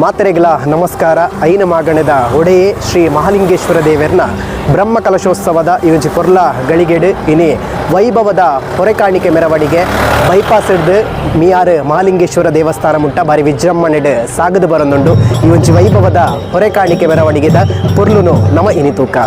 ಮಾತೆರೆಗಳ ನಮಸ್ಕಾರ. ಐನ ಮಾಗಣದ ಒಡೆಯೇ ಶ್ರೀ ಮಹಾಲಿಂಗೇಶ್ವರ ದೇವರನ ಬ್ರಹ್ಮ ಕಲಶೋತ್ಸವದ ಇವಜಿ ಪೊರ್ಲ ಗಳಿಗೆಡು ಇನಿ ವೈಭವದ ಹೊರೆಕಾಣಿಕೆ ಮೆರವಣಿಗೆ ಬೈಪಾಸ್ ಹಿಡ್ದು ಮಿಯಾರ್ ಮಹಾಲಿಂಗೇಶ್ವರ ದೇವಸ್ಥಾನ ಮುಟ್ಟ ಬಾರಿ ವಿಜೃಂಭಣೆಡ್ ಸಾಗದು ಬರೊಂದುಂಡು ಇವಜಿ ವೈಭವದ ವೈಭವದ ಹೊರೆಕಾಣಿಕೆ ಮೆರವಣಿಗೆದ ಪೊರ್ಲುನು ನಮ ಇನಿ ತೂಕ.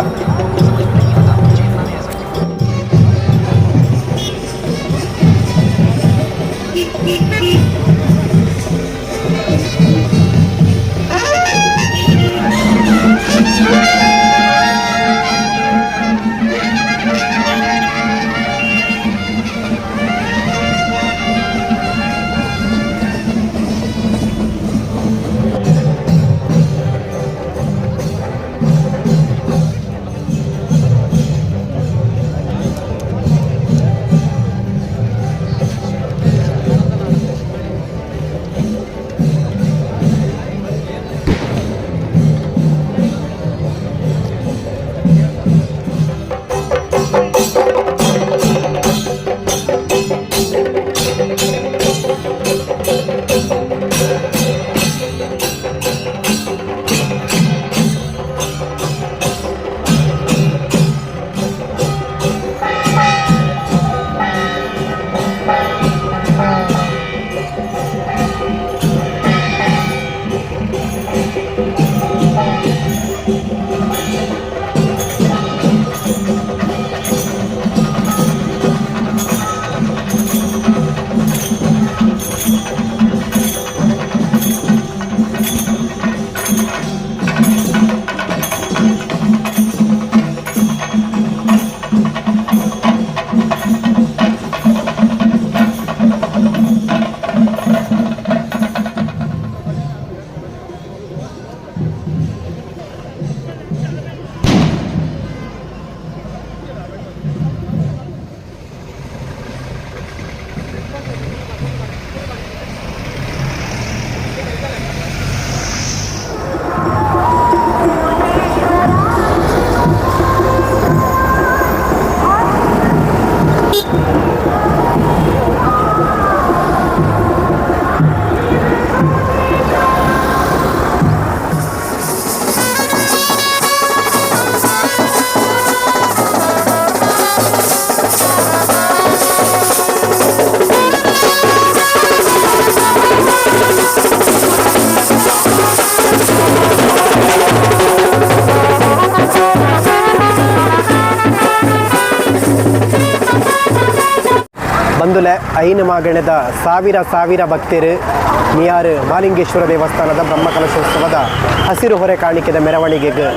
school. ಬಂದುಲೆ ಐನು ಮಾಗಣದ ಸಾವಿರ ಸಾವಿರ ಭಕ್ತರು ಮಿಯಾರು ಮಾಲಿಂಗೇಶ್ವರ ದೇವಸ್ಥಾನದ ಬ್ರಹ್ಮಕಲಶೋತ್ಸವದ ಹಸಿರು ಹೊರೆ ಕಾಣಿಕೆದ ಮೆರವಣಿಗೆಗೆ.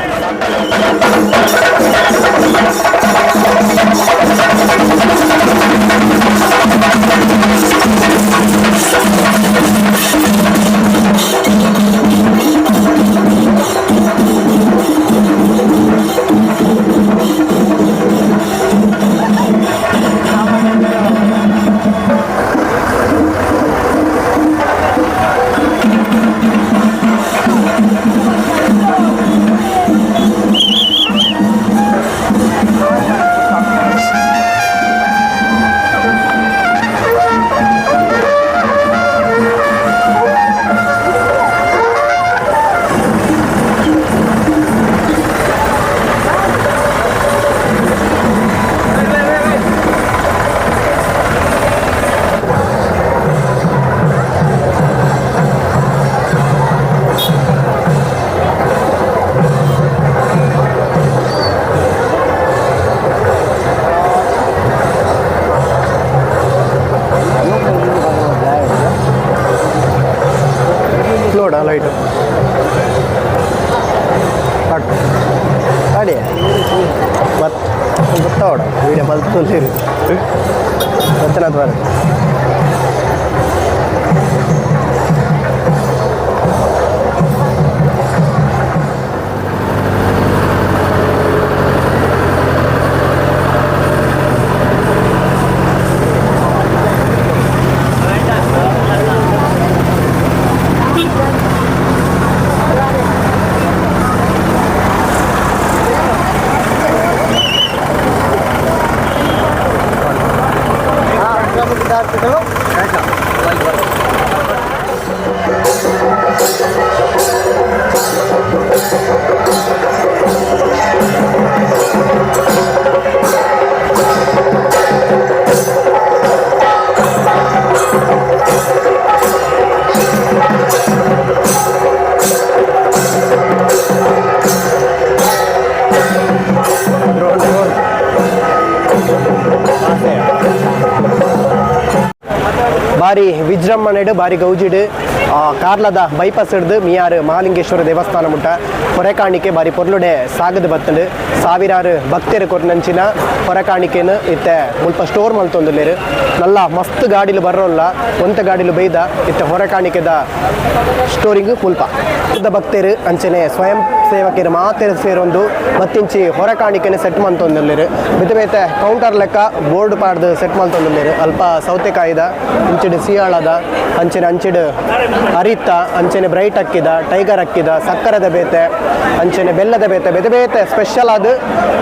അവിടെ വീഡിയോ പതുക്കെ വരും എത്തനത്ത് హాస్పిటల్ వైద్యం ಬಾರಿ ವಿಜೃಂಭಣೆಡು ಬಾರಿ ಗೌಜಿಡು ಕಾರ್ಲದ ಬೈಪಾಸ್ ಹಿಡಿದು ಮಿಯಾರು ಮಹಾಲಿಂಗೇಶ್ವರ ದೇವಸ್ಥಾನ ಮುಟ್ಟ. ಹೊರೆಕಾಣಿಕೆ ಬಾರಿ ಪೊರ್ಲುಡೆ ಸಾಗದ ಬತ್ತಂಡು. ಸಾವಿರಾರು ಭಕ್ತರು ಕೊರ್ನಂಚಿನ ಹೊರೆಕಾಣಿಕೆನು ಇತ್ತೆ ಮುಲ್ಪ ಸ್ಟೋರ್ ಮಲ್ತೊಂದುಲ್ಲೇರು ನಲ್ಲ ಮಸ್ತ್ ಗಾಡಿಲು ಬರೋಲ್ಲ ಒಂತ ಗಾಡಿಲು ಬೈದ ಇತ್ತೆ ಹೊರಕಾಣಿಕೆದ ಸ್ಟೋರಿಂಗ್ ಮುಲ್ಪ. ಭಕ್ತರು ಅಂಚನೆ ಸ್ವಯಂ ಸೇವಕರು ಮಾತ್ರ ಸೇರೊಂದು, ಮತ್ತಿಂಚಿ ಹೊರಕಾಣಿಕೆನೆ ಸೆಟ್ ಮಂತೊಂದುಲ್ಲೇರು ಬಿತ್ತ ಬೇತೆ ಕೌಂಟರ್ ಲೆಕ್ಕ ಬೋರ್ಡ್ ಪಾಡ್ದು ಸೆಟ್ ಮಲ್ತೊಂದುಲ್ಲೇರು ಅಲ್ಪ ಸೌತೆಕಾಯಿದ, ಇಂಚಿಡು ಸಿಯಾಳದ ಅಂಚೆನೆ ಅಂಚಿಡು ಅರಿತ, ಅಂಚೆನೆ ಬ್ರೈಟ್ ಅಕ್ಕಿದ, ಟೈಗರ್ ಅಕ್ಕಿದ, ಸಕ್ಕರೆದ ಬೇತೆ, ಅಂಚೆನೆ ಬೆಲ್ಲದ ಬೇತೆ ಬೇತೆ ಬೇತೆ ಸ್ಪೆಷಲ್ ಅದು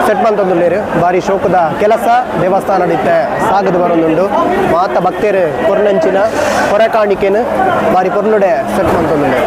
ಸೆಟ್ ಮಂತೊಂದುಲ್ಲೇರು ಬಾರಿ ಶೋಕದ ಕೆಲಸ ದೇವಸ್ಥಾನ ನಡೀತೆ ಸಾಗದು ಬರೋದುಂಡು. ಮಾತ ಭಕ್ತರು ಕೊರ್ನಂಚಿನ ಹೊರಕಾಣಿಕೆನು ಬಾರಿ ಪೊರ್ನುಡೆ ಸೆಟ್ ಮಂತೊಂದುಲ್ಲೇರು